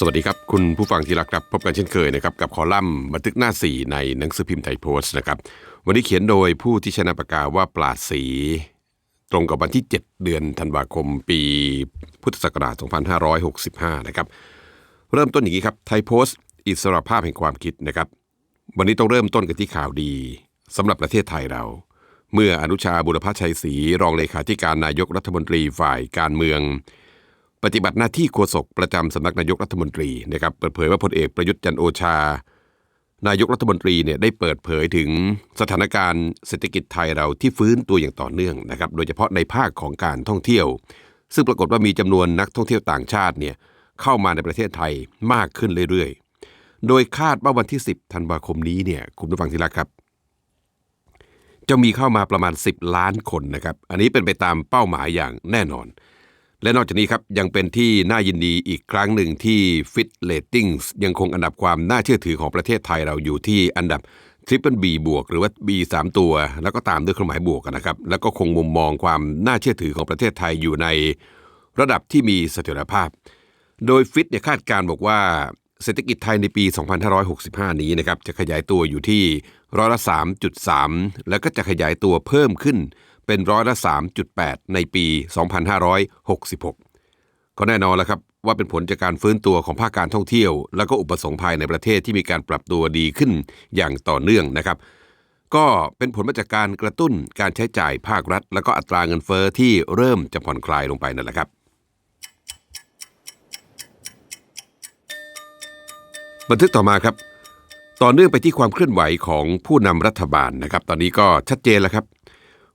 สวัสดีครับ คุณผู้ฟังที่รักครับ พบกันเช่นเคยนะครับกับคอลัมน์บันทึกหน้าสีในหนังสือพิมพ์ไทยโพสต์นะครับวันนี้เขียนโดยผู้ที่ชนะปากกาศว่าปราดสีตรงกับวันที่ 7 เดือนธันวาคมปีพุทธศักราช 2565 นะครับ เริ่มต้นอย่างนี้ครับไทยโพสต์ อิสรภาพแห่งความคิดนะครับ วันนี้ต้องเริ่มต้นกันที่ข่าวดีสำหรับประเทศไทยเรา เมื่ออนุชาบุรพชัยศรีรองเลขาธิการนายกรัฐมนตรีฝ่ายการเมือง ปฏิบัติหน้าที่โฆษกประจำสำนักนายกรัฐมนตรีนะครับเปิดเผยว่าพลเอกประยุทธ์จันโอชา นายกรัฐมนตรีเนี่ยได้เปิดเผยถึงสถานการณ์เศรษฐกิจไทยเราที่ฟื้นตัวอย่างต่อเนื่องนะครับโดยเฉพาะในภาคของการท่องเที่ยว ซึ่งปรากฏว่ามีจำนวนนักท่องเที่ยวต่างชาติเนี่ยเข้ามาในประเทศไทยมากขึ้นเรื่อยๆ โดยคาดว่าวันที่ 10ธันวาคมนี้เนี่ยคุณผู้ฟังที่รักครับจะมีเข้ามาประมาณ 10 ล้านคนนะครับ อันนี้เป็นไปตามเป้าหมายอย่างแน่นอน และนอกจากนี้ครับยังเป็นที่น่ายินดีอีกครั้งหนึ่งที่ Fit Ratings ยังคงอันดับความน่าเชื่อถือของประเทศไทยเราอยู่ที่อันดับ Triple B บวกหรือว่า B 3ตัว แล้วก็ตามด้วยเครื่องหมายบวกนะครับ แล้วก็คงมุมมองความน่าเชื่อถือของประเทศไทยอยู่ในระดับที่มีเสถียรภาพ โดยฟิตเนี่ยคาดการ์บอกว่าเศรษฐกิจไทยในปี 2565 นี้นะครับจะขยายตัวอยู่ที่ร้อยละ 3.3 แล้วก็จะขยายตัวเพิ่มขึ้น เป็นร้อยละ 3.8 ในปี 2566 ก็แน่นอนแล้วครับว่าเป็นผลจากการฟื้นตัวของภาคการท่องเที่ยว แล้วก็อุปสงค์ภายในประเทศที่มีการปรับตัวดีขึ้นอย่างต่อเนื่องนะครับ ก็เป็นผลมาจากการกระตุ้นการใช้จ่ายภาครัฐ แล้วก็อัตราเงินเฟอ้อที่เริ่มจะผ่อนคลายลงไปนั่นแหละครับ บันทึกต่อมาครับ ต่อเนื่องไปที่ความเคลื่อนไหวของผู้นำรัฐบาลนะครับ ตอนนี้ก็ชัดเจนแล้วครับ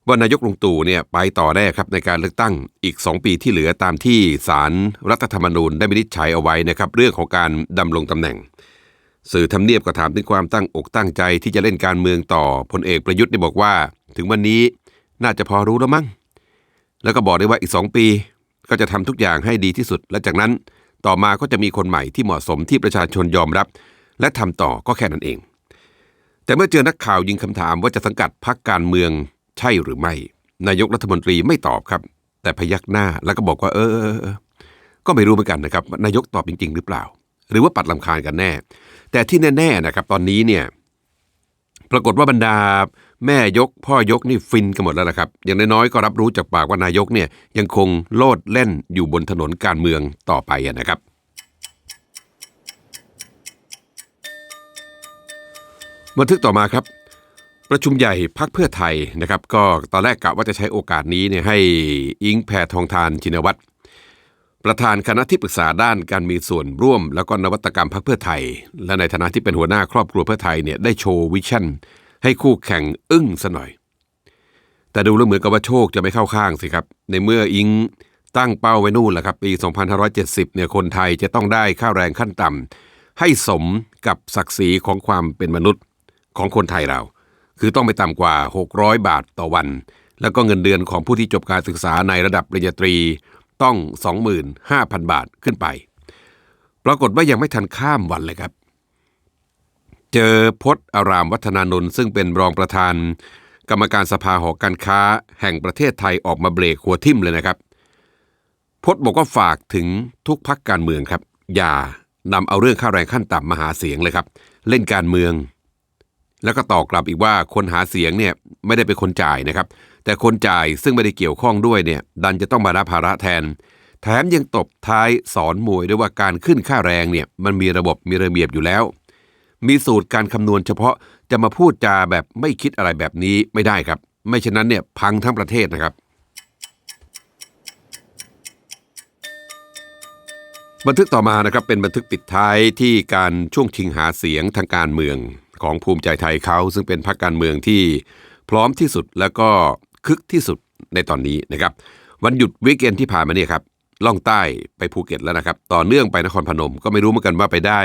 ว่านายกลุงตู่เนี่ยไปต่อแน่ครับในการเลือกตั้งอีก 2 ปีที่เหลือตามที่ศารรัฐธรรมนูญได้วินิจฉัยเอาไว้นะครับเรื่องของการดำรงตำแหน่ง สื่อทำเนียบก็ถามถึงความตั้งอกตั้งใจที่จะเล่นการเมืองต่อพลเอกประยุทธ์เนี่ยบอกว่า ถึงวันนี้น่าจะพอรู้แล้วมั้งแล้วก็บอกได้ว่าอีก 2 ปี ก็จะทำทุกอย่างให้ดีที่สุด และจากนั้นต่อมาก็จะมีคนใหม่ที่เหมาะสมที่ประชาชนยอมรับ และทำต่อก็แค่นั้นเอง แต่เมื่อเจอนักข่าวยิงคำถามว่าจะสังกัดพรรคการเมือง ใช่หรือไม่ นายกรัฐมนตรีไม่ตอบครับ แต่พยักหน้าแล้วก็บอกว่า เออเออก็ไม่รู้เหมือนกันนะครับ นายกตอบจริง ๆ หรือเปล่า หรือว่าปัดลำคาญกันแน่ แต่ที่แน่ๆนะครับ ตอนนี้เนี่ย ปรากฏว่าบรรดา แม่ยก พ่อยกนี่ฟินกันหมดแล้วนะครับ อย่างน้อยๆก็รับรู้จากปากว่านายกเนี่ย ยังคงโลดเล่นอยู่บนถนนการเมืองต่อไปนะครับบันทึกต่อมาครับ ประชุมใหญ่พักเพื่อไทยนะครับก็ตอนแรกกะว่าจะใช้โอกาสนี้เนี่ยให้อิงแพทองทานชินวัตรประธานคณะที่ปรึกษาด้านการมีส่วนร่วม แล้วก็นวัตกรรมพักเพื่อไทย และในฐานะที่เป็นหัวหน้าครอบครัวเพื่อไทยเนี่ยได้โชว์วิชั่น ให้คู่แข่งอึ้งซะหน่อย แต่ดูแล้วเหมือนกับว่าโชคจะไม่เข้าข้างสิครับ ในเมื่ออิงตั้งเป้าไว้นู่นแหละครับ ปี 2570 เนี่ยคนไทยจะต้องได้ค่าแรงขั้นต่ำให้สมกับศักดิ์ศรีของความเป็นมนุษย์ของคนไทยเรา คือต้องไม่ต่ำกว่า 600 บาทต่อวัน แล้วก็เงินเดือนของผู้ที่จบการศึกษาในระดับปริญญาตรีต้อง 25,000 บาทขึ้นไป ปรากฏว่ายังไม่ทันข้ามวันเลยครับ เจอพจน์อารามวัฒนานนท์ซึ่งเป็นรองประธาน กรรมการสภาหอการค้าแห่งประเทศไทยออกมาเบรกหัวทิ่มเลยนะครับพจน์บอกว่าฝากถึงทุกพักการเมืองครับ อย่านำเอาเรื่องค่าแรงขั้นต่ำมาหาเสียงเลยครับ เล่นการเมือง แล้วก็ตอบกลับอีกว่าคนหาเสียงเนี่ยไม่ได้เป็นคนจ่ายนะครับ แต่คนจ่ายซึ่งไม่ได้เกี่ยวข้องด้วยเนี่ยดันจะต้องมารับภาระแทน แถมยังตบท้ายสอนมวยด้วยว่าการขึ้นค่าแรงเนี่ยมันมีระบบมีระเบียบอยู่แล้ว มีสูตรการคำนวณเฉพาะจะมาพูดจาแบบไม่คิดอะไรแบบนี้ไม่ได้ครับ ไม่เช่นนั้นเนี่ยพังทั้งประเทศนะครับบันทึกต่อมานะครับเป็นบันทึกปิดท้ายที่การช่วงชิงหาเสียงทางการเมือง ของภูมิใจไทยเขาซึ่งเป็นพรรคการเมืองที่พร้อมที่สุดแล้วก็คึกที่สุดในตอนนี้นะครับ วันหยุดวีคเอนที่ผ่านมาเนี่ยครับล่องใต้ไปภูเก็ตแล้วนะครับ ต่อเนื่องไปนครพนมก็ไม่รู้เหมือนกันว่าไปได้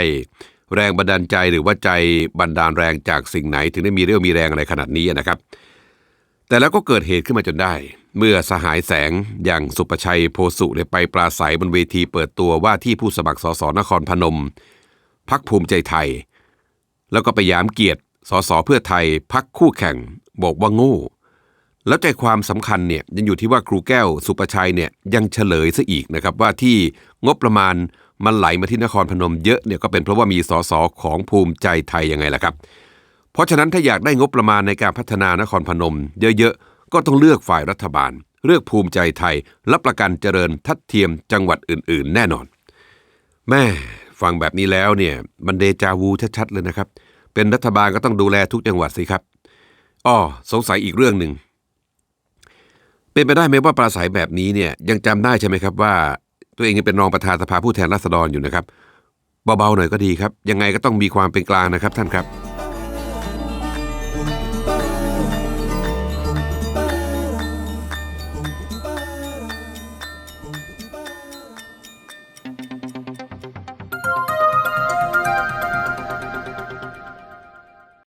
แรงบันดาลใจหรือว่าใจบันดาลแรงจากสิ่งไหน ถึงได้มีเรี่ยวมีแรงอะไรขนาดนี้นะครับ แต่แล้วก็เกิดเหตุขึ้นมาจนได้ เมื่อสหายแสงอย่างสุประชัยโพสุเนี่ยไปปราศัยบนเวทีเปิดตัวว่าที่ผู้สมัครสสนครพนม พักภูมิใจไทย แล้วก็ไปยามเกียรติสสเพื่อไทยพักคู่แข่ง บอกว่าโง่ แล้วใจความสำคัญเนี่ยยังอยู่ที่ว่าครูแก้วสุประชัยเนี่ยยังเฉลยซะอีกนะครับว่าที่งบประมาณมันไหลมาที่นครพนมเยอะเนี่ยก็เป็นเพราะว่ามีสสของภูมิใจไทยยังไงล่ะครับ เพราะฉะนั้นถ้าอยากได้งบประมาณในการพัฒนานครพนม เยอะๆก็ต้องเลือกฝ่ายรัฐบาล เลือกภูมิใจไทยรับประกันเจริญทัดเทียมจังหวัดอื่น ๆ แน่นอน แม่ ฟังแบบนี้แล้วเนี่ยมันเดจาวูชัดๆเลยนะครับ เป็นรัฐบาลก็ต้องดูแลทุกจังหวัดสิครับอ้อสงสัยอีกเรื่องหนึ่งเป็นไปได้ไหมว่าปราศัยแบบนี้เนี่ยยังจำได้ใช่ไหมครับว่า ตัวเองยังเป็นรองประธานสภาผู้แทนราษฎรอยู่นะครับเบาๆหน่อยก็ดีครับ ยังไงก็ต้องมีความเป็นกลางนะครับท่านครับ